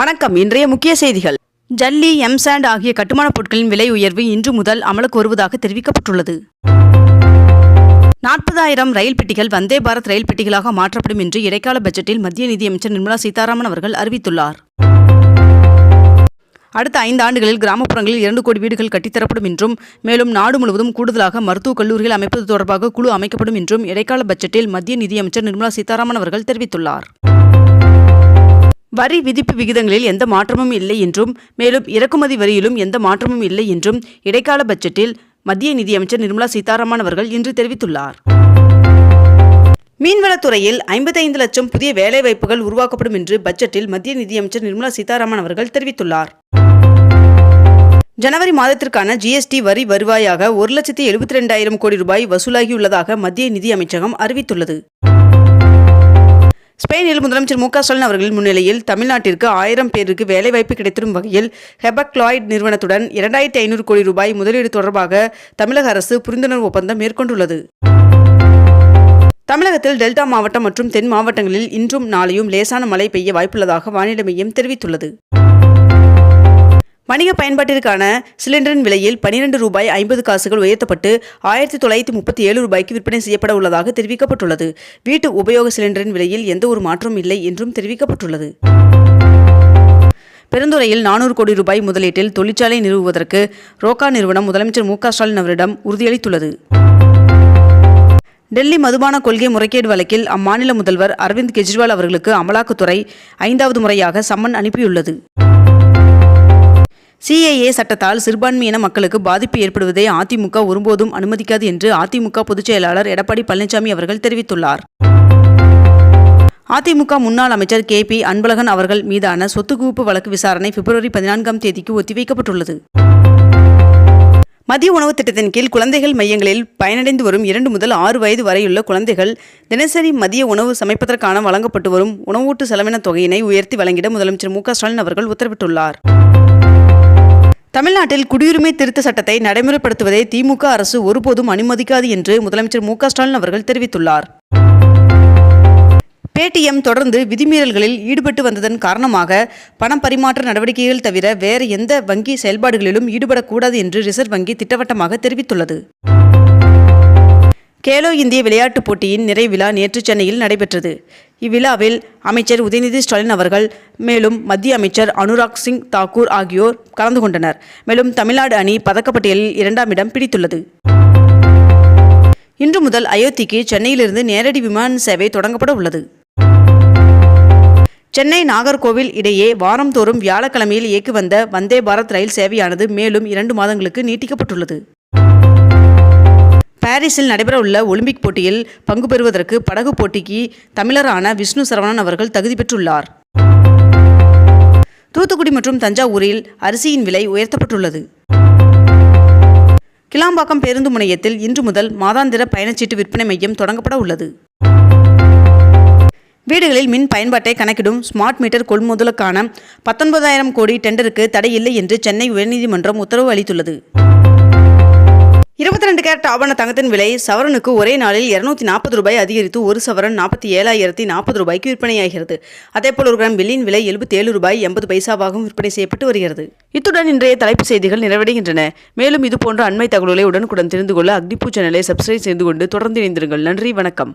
வணக்கம். இன்றைய முக்கிய செய்திகள். ஜல்லி எம்சாண்ட் ஆகிய கட்டுமானப் பொருட்களின் விலை உயர்வு இன்று முதல் அமலுக்கு வருவதாக தெரிவிக்கப்பட்டுள்ளது. நாற்பதாயிரம் ரயில் பெட்டிகள் வந்தே பாரத் ரயில் பெட்டிகளாக மாற்றப்படும் என்று இடைக்கால பட்ஜெட்டில் மத்திய நிதியமைச்சர் நிர்மலா சீதாராமன் அவர்கள் அறிவித்துள்ளார். அடுத்த ஐந்து ஆண்டுகளில் கிராமப்புறங்களில் இரண்டு கோடி வீடுகள் கட்டித்தரப்படும் என்றும் மேலும் நாடு முழுவதும் கூடுதலாக மருத்துவக் கல்லூரிகள் அமைப்பது தொடர்பாக குழு அமைக்கப்படும் என்றும் இடைக்கால பட்ஜெட்டில் மத்திய நிதியமைச்சர் நிர்மலா சீதாராமன் அவர்கள் தெரிவித்துள்ளார். வரி விதிப்பு விகிதங்களில் எந்த மாற்றமும் இல்லை என்றும் மேலும் இறக்குமதி வரியிலும் எந்த மாற்றமும் இல்லை என்றும் இடைக்கால பட்ஜெட்டில் மத்திய நிதியமைச்சர் நிர்மலா சீதாராமன் அவர்கள் இன்று தெரிவித்துள்ளார். மீன்வளத்துறையில் ஐம்பத்தைந்து லட்சம் புதிய வேலைவாய்ப்புகள் உருவாக்கப்படும் என்று பட்ஜெட்டில் மத்திய நிதியமைச்சர் நிர்மலா சீதாராமன் அவர்கள் தெரிவித்துள்ளார். ஜனவரி மாதத்திற்கான ஜிஎஸ்டி வரி வருவாயாக ஒரு லட்சத்தி எழுபத்தி ரெண்டாயிரம் கோடி ரூபாய் வசூலாகியுள்ளதாக மத்திய நிதி அமைச்சகம் அறிவித்துள்ளது. ஸ்பெயினில் முதலமைச்சர் மு க ஸ்டாலின் அவர்களின் முன்னிலையில் தமிழ்நாட்டிற்கு ஆயிரம் பேருக்கு வேலைவாய்ப்பு கிடைத்திடும் வகையில் ஹெபக்லாய்ட் நிறுவனத்துடன் இரண்டாயிரத்தி ஐநூறு கோடி ரூபாய் முதலீடு தொடர்பாக தமிழக அரசு புரிந்துணர்வு ஒப்பந்தம் மேற்கொண்டுள்ளது. தமிழகத்தில் டெல்டா மாவட்டம் மற்றும் தென் மாவட்டங்களில் இன்றும் நாளையும் லேசான மழை பெய்ய வாய்ப்புள்ளதாக வானிலை மையம் தெரிவித்துள்ளது. வணிக பயன்பாட்டிற்கான சிலிண்டரின் விலையில் பனிரெண்டு ரூபாய் ஐம்பது காசுகள் உயர்த்தப்பட்டு ஆயிரத்தி தொள்ளாயிரத்தி முப்பத்தி ஏழு ரூபாய்க்கு விற்பனை செய்யப்பட உள்ளதாக தெரிவிக்கப்பட்டுள்ளது. வீட்டு உபயோக சிலிண்டரின் விலையில் எந்த ஒரு மாற்றமும் இல்லை என்றும் தெரிவிக்கப்பட்டுள்ளது. பெருந்துறையில் நானூறு கோடி ரூபாய் முதலீட்டில் தொழிற்சாலை நிறுவுவதற்கு ரோக்கா நிறுவனம் முதலமைச்சர் மு ஸ்டாலின் அவரிடம் உறுதியளித்துள்ளது. டெல்லி மதுபான கொள்கை முறைகேடு வழக்கில் அம்மாநில முதல்வர் அரவிந்த் கெஜ்ரிவால் அவர்களுக்கு அமலாக்கத்துறை ஐந்தாவது முறையாக சம்மன் அனுப்பியுள்ளது. சிஏஏ சட்டத்தால் சிறுபான்மையின மக்களுக்கு பாதிப்பு ஏற்படுவதை அதிமுக ஒருபோதும் அனுமதிக்காது என்று அதிமுக பொதுச் செயலாளர் எடப்பாடி பழனிசாமி அவர்கள் தெரிவித்துள்ளார். அதிமுக முன்னாள் அமைச்சர் கே பி அன்பழகன் அவர்கள் மீதான சொத்து குவிப்பு வழக்கு விசாரணை பிப்ரவரி பதினான்காம் தேதிக்கு ஒத்திவைக்கப்பட்டுள்ளது. மதிய உணவு திட்டத்தின் கீழ் குழந்தைகள் மையங்களில் பயனடைந்து வரும் இரண்டு முதல் ஆறு வயது வரையுள்ள குழந்தைகள் தினசரி மதிய உணவு சமைப்பதற்கான வழங்கப்பட்டு வரும் உணவூட்டு செலவின தொகையினை உயர்த்தி வழங்கிட முதலமைச்சர் மு க ஸ்டாலின் அவர்கள் உத்தரவிட்டுள்ளார். தமிழ்நாட்டில் குடியுரிமை திருத்த சட்டத்தை நடைமுறைப்படுத்துவதை திமுக அரசு ஒருபோதும் அனுமதிக்காது என்று முதலமைச்சர் மு ஸ்டாலின் அவர்கள் தெரிவித்துள்ளார். பேடிஎம் தொடர்ந்து விதிமீறல்களில் ஈடுபட்டு வந்ததன் காரணமாக பணம் பரிமாற்ற நடவடிக்கைகள் தவிர வேறு எந்த வங்கி செயல்பாடுகளிலும் ஈடுபடக்கூடாது என்று ரிசர்வ் வங்கி திட்டவட்டமாக தெரிவித்துள்ளது. கேலோ இந்திய விளையாட்டுப் போட்டியின் நிறைவிழா நேற்று சென்னையில் நடைபெற்றது. இவ்விழாவில் அமைச்சர் உதயநிதி ஸ்டாலின் அவர்கள் மேலும் மத்திய அமைச்சர் அனுராக் சிங் தாக்கூர் ஆகியோர் கலந்து கொண்டனர். மேலும் தமிழ்நாடு அணி பதக்கப்பட்டியலில் இரண்டாம் இடம் பிடித்துள்ளது. இன்று முதல் அயோத்திக்கு சென்னையிலிருந்து நேரடி விமான சேவை தொடங்கப்பட உள்ளது. சென்னை நாகர்கோவில் இடையே வாரந்தோறும் வியாழக்கிழமையில் இயக்கி வந்த வந்தே பாரத் ரயில் சேவையானது மேலும் இரண்டு மாதங்களுக்கு நீட்டிக்கப்பட்டுள்ளது. பாரிஸில் நடைபெறவுள்ள ஒலிம்பிக் போட்டியில் பங்கு பெறுவதற்கு படகு போட்டிக்கு தமிழரான விஷ்ணு சரவணன் அவர்கள் தகுதி பெற்றுள்ளார். தூத்துக்குடி மற்றும் தஞ்சாவூரில் அரிசியின் விலை உயர்த்தப்பட்டுள்ளது. கிளாம்பாக்கம் பேருந்து முனையத்தில் இன்று முதல் மாதாந்திர பயணச்சீட்டு விற்பனை மையம் தொடங்கப்பட உள்ளது. வீடுகளில் மின் பயன்பாட்டை கணக்கிடும் ஸ்மார்ட் மீட்டர் கொள்முதலுக்கான பத்தொன்பதாயிரம் கோடி டெண்டருக்கு தடை இல்லை என்று சென்னை உயர்நீதிமன்றம் உத்தரவு அளித்துள்ளது. இருபத்தி ரெண்டு கேரட் ஆபண தங்கத்தின் விலை சவரனுக்கு ஒரே நாளில் இருநூத்தி நாற்பது ரூபாய் அதிகரித்து ஒரு சவரன் நாற்பத்தி ஏழாயிரத்தி நாற்பது ரூபாய்க்கு விற்பனையாகிறது. அதேபோல் ஒரு கிராம் வெள்ளியின் விலை எழுபத்தி ஏழு ரூபாய் எண்பது பைசாவாகவும் விற்பனை செய்யப்பட்டு வருகிறது. இத்துடன் இன்றைய தலைப்பு செய்திகள் நிறைவடைகின்றன. மேலும் இதுபோன்ற அண்மை தகவல்களை உடனுக்குடன் தெரிந்து கொள்ள அக்னிபூ சேனலை சப்ஸ்கிரைப் செய்து கொண்டு தொடர்ந்து இணைந்திருங்கள். நன்றி வணக்கம்.